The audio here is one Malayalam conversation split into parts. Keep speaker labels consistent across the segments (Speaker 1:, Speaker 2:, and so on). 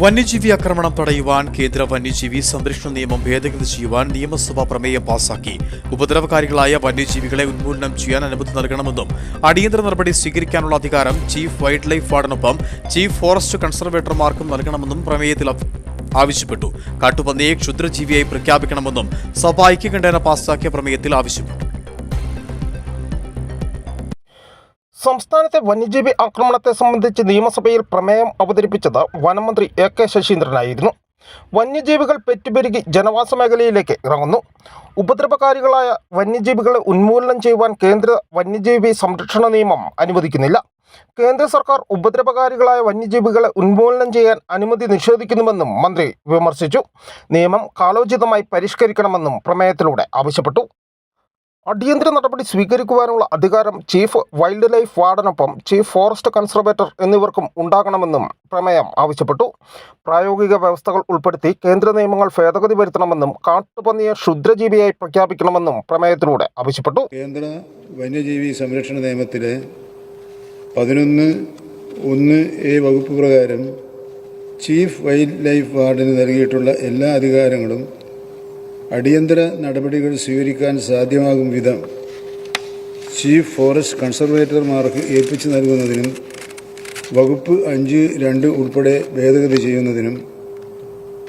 Speaker 1: വന്യജീവി ആക്രമണം തടയുവാൻ കേന്ദ്ര വന്യജീവി സംരക്ഷണ നിയമം ഭേദഗതി ചെയ്യുവാൻ നിയമസഭ പ്രമേയം പാസാക്കി. ഉപദ്രവകാരികളായ വന്യജീവികളെ ഉന്മൂലനം ചെയ്യാൻ അനുമതി നൽകണമെന്നും അടിയന്തര നടപടി സ്വീകരിക്കാനുള്ള അധികാരം ചീഫ് വൈൽഡ് ലൈഫ് വാർഡിനൊപ്പം ചീഫ് ഫോറസ്റ്റ് കൺസർവേറ്റർമാർക്കും നൽകണമെന്നും പ്രമേയത്തിൽ ആവശ്യപ്പെട്ടു. കാട്ടുപന്നിയെ ക്ഷുദ്രജീവിയായി പ്രഖ്യാപിക്കണമെന്നും സഭ ഐക്യകണ്ഠേന പാസാക്കിയ പ്രമേയത്തിൽ ആവശ്യപ്പെട്ടു.
Speaker 2: സംസ്ഥാനത്തെ വന്യജീവി ആക്രമണത്തെ സംബന്ധിച്ച് നിയമസഭയിൽ പ്രമേയം അവതരിപ്പിച്ചത് വനമന്ത്രി എ കെ ശശീന്ദ്രനായിരുന്നു. വന്യജീവികൾ പെറ്റുപെരുകി ജനവാസ മേഖലയിലേക്ക് ഇറങ്ങുന്നു. ഉപദ്രവകാരികളായ വന്യജീവികളെ ഉന്മൂലനം ചെയ്യുവാൻ കേന്ദ്ര വന്യജീവി സംരക്ഷണ നിയമം അനുവദിക്കുന്നില്ല. കേന്ദ്ര സർക്കാർ ഉപദ്രവകാരികളായ വന്യജീവികളെ ഉന്മൂലനം ചെയ്യാൻ അനുമതി നിഷേധിക്കുന്നുവെന്നും മന്ത്രി വിമർശിച്ചു. നിയമം കാലോചിതമായി പരിഷ്കരിക്കണമെന്നും പ്രമേയത്തിലൂടെ ആവശ്യപ്പെട്ടു. അടിയന്തര നടപടി സ്വീകരിക്കുവാനുള്ള അധികാരം ചീഫ് വൈൽഡ് ലൈഫ് വാർഡനൊപ്പം ചീഫ് ഫോറസ്റ്റ് കൺസർവേറ്റർ എന്നിവർക്കും ഉണ്ടാകണമെന്നും പ്രമേയം ആവശ്യപ്പെട്ടു. പ്രായോഗിക വ്യവസ്ഥകൾ ഉൾപ്പെടുത്തി കേന്ദ്ര നിയമങ്ങൾ ഭേദഗതി വരുത്തണമെന്നും കാട്ടുപന്നിയെ ക്ഷുദ്രജീവിയായി പ്രഖ്യാപിക്കണമെന്നും പ്രമേയത്തിലൂടെ ആവശ്യപ്പെട്ടു.
Speaker 3: കേന്ദ്ര വന്യജീവി സംരക്ഷണ നിയമത്തിലെ പതിനൊന്ന് ഒന്ന് എ വകുപ്പ് പ്രകാരം ചീഫ് വൈൽഡ് ലൈഫ് വാർഡിന് നൽകിയിട്ടുള്ള എല്ലാ അധികാരങ്ങളും അടിയന്തര നടപടികൾ സ്വീകരിക്കാൻ സാധ്യമാകും വിധം ചീഫ് ഫോറസ്റ്റ് കൺസർവേറ്റർമാർക്ക് ഏൽപ്പിച്ചു നൽകുന്നതിനും വകുപ്പ് അഞ്ച് രണ്ട് ഉൾപ്പെടെ ഭേദഗതി ചെയ്യുന്നതിനും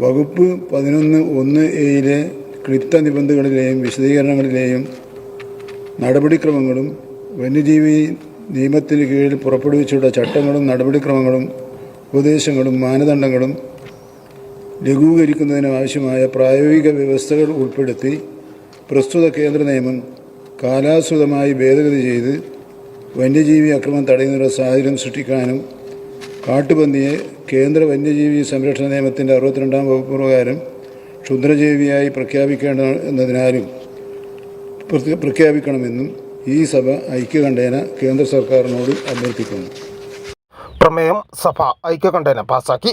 Speaker 3: വകുപ്പ് പതിനൊന്ന് ഒന്ന് എയിലെ ക്ലിപ്ത നിബന്ധനകളിലെയും വിശദീകരണങ്ങളിലെയും നടപടിക്രമങ്ങളും വന്യജീവി നിയമത്തിന് കീഴിൽ പുറപ്പെടുവിച്ചുള്ള ചട്ടങ്ങളും നടപടിക്രമങ്ങളും ഉപദേശങ്ങളും മാനദണ്ഡങ്ങളും ലഘൂകരിക്കുന്നതിന് ആവശ്യമായ പ്രായോഗിക വ്യവസ്ഥകൾ ഉൾപ്പെടുത്തി പ്രസ്തുത കേന്ദ്ര നിയമം കാലാനുസൃതമായി ഭേദഗതി ചെയ്ത് വന്യജീവി അക്രമം തടയുന്നതിനുള്ള സാഹചര്യം സൃഷ്ടിക്കാനും കാട്ടുപന്നിയെ കേന്ദ്ര വന്യജീവി സംരക്ഷണ നിയമത്തിന്റെ അറുപത്തിരണ്ടാം വകുപ്പ് പ്രകാരം ക്ഷുദ്രജീവിയായി പ്രഖ്യാപിക്കേണ്ട എന്നതിനാലും പ്രഖ്യാപിക്കണമെന്നും ഈ സഭ ഐക്യകണ്ഠേന കേന്ദ്ര സർക്കാരിനോട് അഭ്യർത്ഥിക്കുന്നു.
Speaker 2: പ്രമേയം സഭ ഐക്യകണ്ഠേന പാസാക്കി.